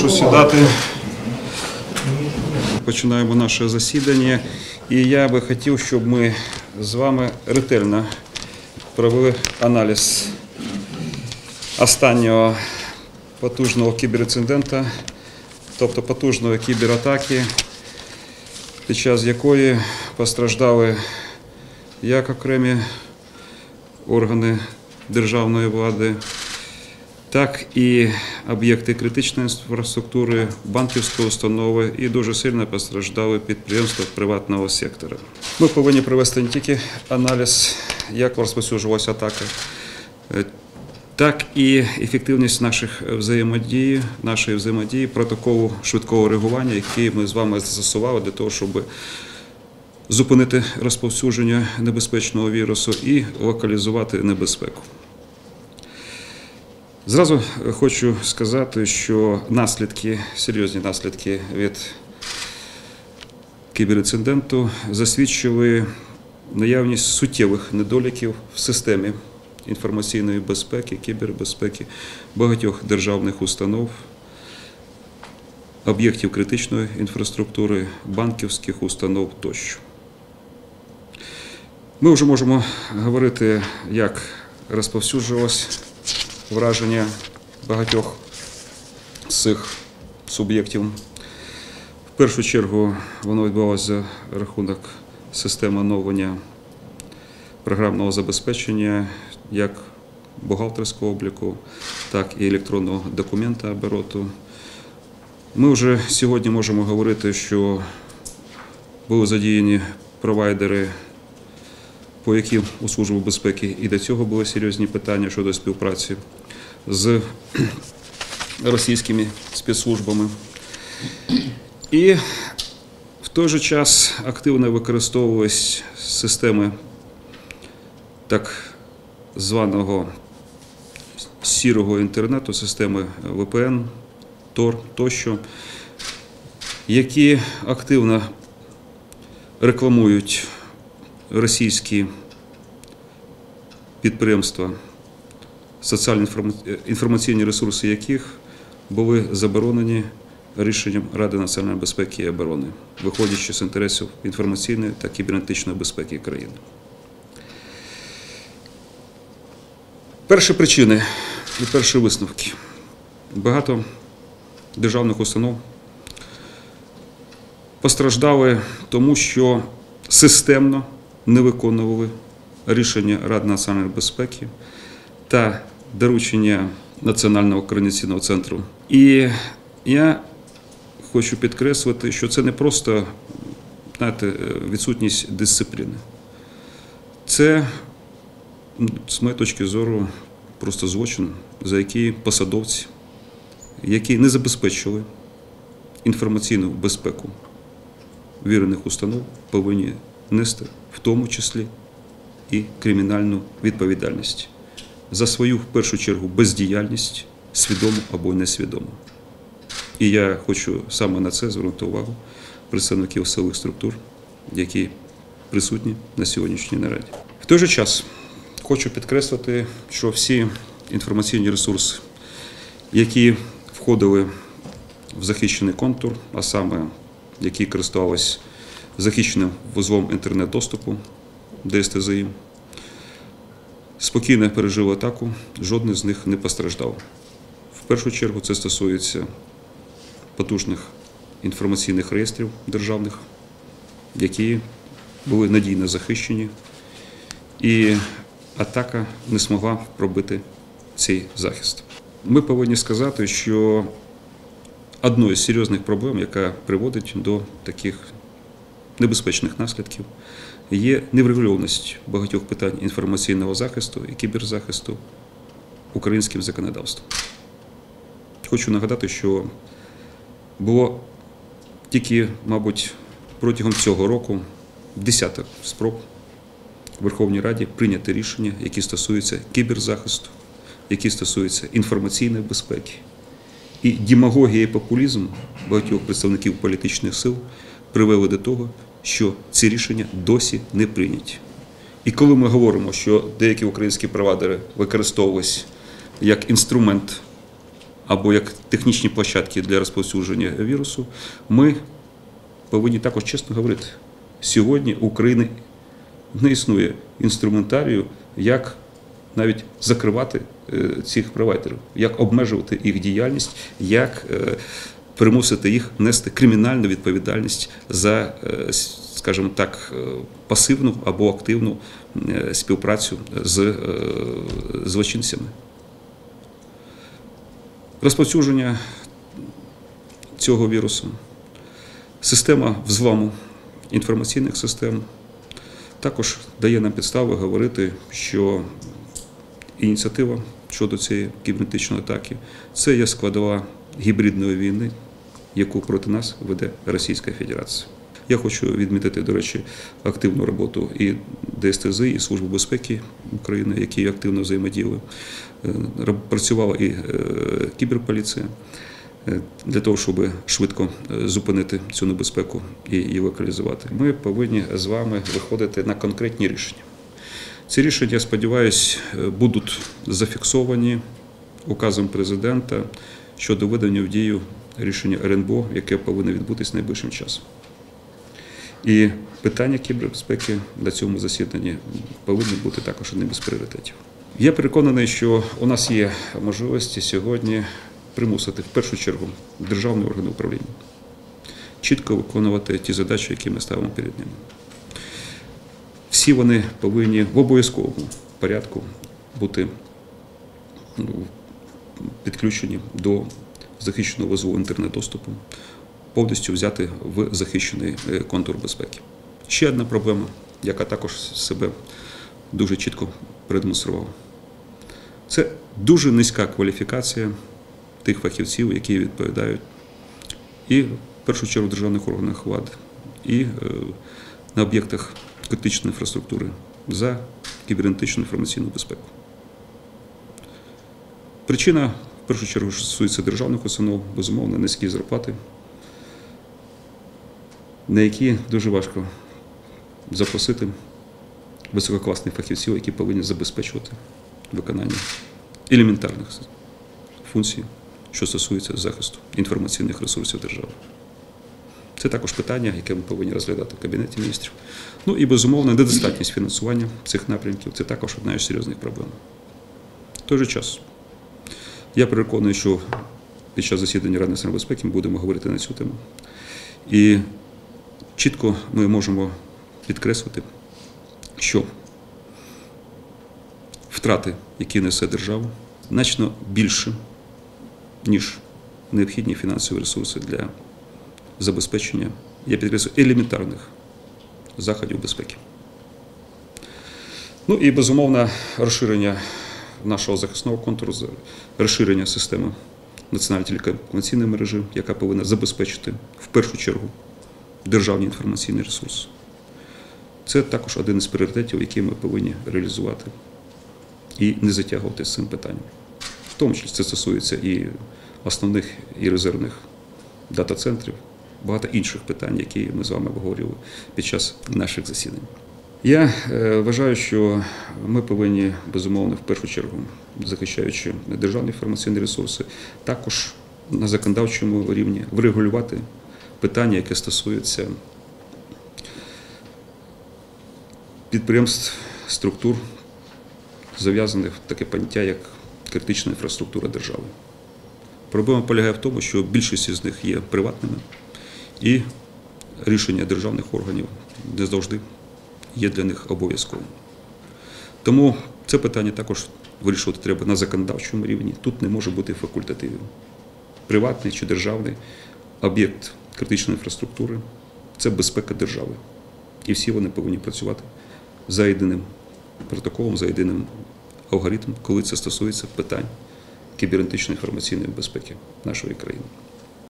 Прошу сідати. Починаємо наше засідання. І я би хотів, щоб ми з вами ретельно провели аналіз останнього потужного кіберінцидента, тобто потужної кібератаки, під час якої постраждали як окремі органи державної влади, так і об'єкти критичної інфраструктури, банківські установи і дуже сильно постраждали підприємства приватного сектора. Ми повинні провести не тільки аналіз, як розповсюджувалася атака, е, так і ефективність наших взаємодії, нашої взаємодії, протоколу швидкого реагування, який ми з вами застосували для того, щоб зупинити розповсюдження небезпечного вірусу і локалізувати небезпеку. Зразу хочу сказати, що наслідки, серйозні наслідки від кіберінциденту засвідчили наявність суттєвих недоліків в системі інформаційної безпеки, кібербезпеки багатьох державних установ, об'єктів критичної інфраструктури, банківських установ тощо. Ми вже можемо говорити, як розповсюджувалось враження багатьох з цих суб'єктів. В першу чергу воно відбувалося за рахунок системи оновлення програмного забезпечення як бухгалтерського обліку, так і електронного документа обороту. Ми вже сьогодні можемо говорити, що були задіяні провайдери по яким у Службі безпеки і до цього були серйозні питання щодо співпраці з російськими спецслужбами. І в той же час активно використовувались системи так званого сірого інтернету, системи VPN, Tor тощо, які активно рекламують російські підприємства, соціально-інформаційні ресурси яких були заборонені рішенням Ради національної безпеки і оборони, виходячи з інтересів інформаційної та кібернетичної безпеки країни. Перші причини і перші висновки. Багато державних установ постраждали тому, що системно не виконували рішення Ради національної безпеки та доручення Національного координаційного центру. І я хочу підкреслити, що це не просто знаєте, відсутність дисципліни. Це, з моєї точки зору, просто злочин, за який посадовці, які не забезпечили інформаційну безпеку вірених установ, повинні нести в тому числі і кримінальну відповідальність за свою в першу чергу бездіяльність, свідому або несвідому. І я хочу саме на це звернути увагу представників силових структур, які присутні на сьогоднішній нараді. В той же час хочу підкреслити, що всі інформаційні ресурси, які входили в захищений контур, а саме які користувалися захищеним вузлом інтернет-доступу ДСТЗІ, спокійно пережили атаку, жодний з них не постраждав. В першу чергу це стосується потужних інформаційних реєстрів державних, які були надійно захищені, і атака не змогла пробити цей захист. Ми повинні сказати, що одною з серйозних проблем, яка приводить до таких небезпечних наслідків, є неврегульованість багатьох питань інформаційного захисту і кіберзахисту українським законодавством. Хочу нагадати, що було тільки, мабуть, протягом цього року десяток спроб в Верховній Раді прийняти рішення, які стосуються кіберзахисту, які стосуються інформаційної безпеки. І демагогія і популізм багатьох представників політичних сил привели до того, що ці рішення досі не прийняті. І коли ми говоримо, що деякі українські провайдери використовувалися як інструмент або як технічні площадки для розповсюдження вірусу, ми повинні також чесно говорити, сьогодні України не існує інструментарію, як навіть закривати е, цих провайдерів, як обмежувати їх діяльність, як е, примусити їх нести кримінальну відповідальність за, е, скажімо так, е, пасивну або активну е, співпрацю з злочинцями. Розповсюдження цього вірусу, система взламу інформаційних систем також дає нам підстави говорити, що ініціатива щодо цієї кібернетичної атаки це є складова гібридної війни, яку проти нас веде Російська Федерація. Я хочу відмітити, до речі, активну роботу і ДСТЗ, і Служби безпеки України, які активно взаємодіяли. Е, Працювала і е, кіберполіція е, для того, щоб швидко зупинити цю небезпеку і її локалізувати. Ми повинні з вами виходити на конкретні рішення. Ці рішення, я сподіваюся, будуть зафіксовані указом президента щодо введення в дію рішення РНБО, яке повинно відбутись найближчим часом. І питання кібербезпеки на цьому засіданні повинні бути також одним із пріоритетів. Я переконаний, що у нас є можливості сьогодні примусити в першу чергу державні органи управління чітко виконувати ті задачі, які ми ставимо перед ними. Всі вони повинні в обов'язковому порядку бути ну, підключені до захищеного вузлу інтернет-доступу, повністю взяти в захищений е, контур безпеки. Ще одна проблема, яка також себе дуже чітко продемонструвала. Це дуже низька кваліфікація тих фахівців, які відповідають і в першу чергу в державних органах влади, і е, на об'єктах критичної інфраструктури за кібернетичну інформаційну безпеку. Причина, в першу чергу, що стосується державних установ, безумовно, низькі зарплати, на які дуже важко запросити висококласних фахівців, які повинні забезпечувати виконання елементарних функцій, що стосується захисту інформаційних ресурсів держави. Це також питання, яке ми повинні розглядати в Кабінеті міністрів. Ну і безумовно, недостатність фінансування цих напрямків це також одна із серйозних проблем. В той же час, я переконаний, що під час засідання Ради національної безпеки ми будемо говорити на цю тему. І чітко ми можемо підкреслити, що втрати, які несе держава, значно більше, ніж необхідні фінансові ресурси для забезпечення, я підкреслюю, елементарних заходів безпеки. Ну і безумовно розширення нашого захисного контуру, розширення системи національної телекомунікаційної мережі, яка повинна забезпечити в першу чергу державний інформаційний ресурс. Це також один із пріоритетів, які ми повинні реалізувати і не затягувати з цим питанням. В тому числі це стосується і основних і резервних дата-центрів, багато інших питань, які ми з вами обговорювали під час наших засідань. Я е, вважаю, що ми повинні безумовно в першу чергу, захищаючи державні інформаційні ресурси, також на законодавчому рівні врегулювати питання, яке стосується підприємств, структур, зав'язаних в таке поняття, як критична інфраструктура держави. Проблема полягає в тому, що більшість з них є приватними, і рішення державних органів не завжди є для них обов'язковим. Тому це питання також вирішувати треба на законодавчому рівні. Тут не може бути факультативів. Приватний чи державний об'єкт критичної інфраструктури це безпека держави. І всі вони повинні працювати за єдиним протоколом, за єдиним алгоритмом, коли це стосується питань кібернетичної інформаційної безпеки нашої країни.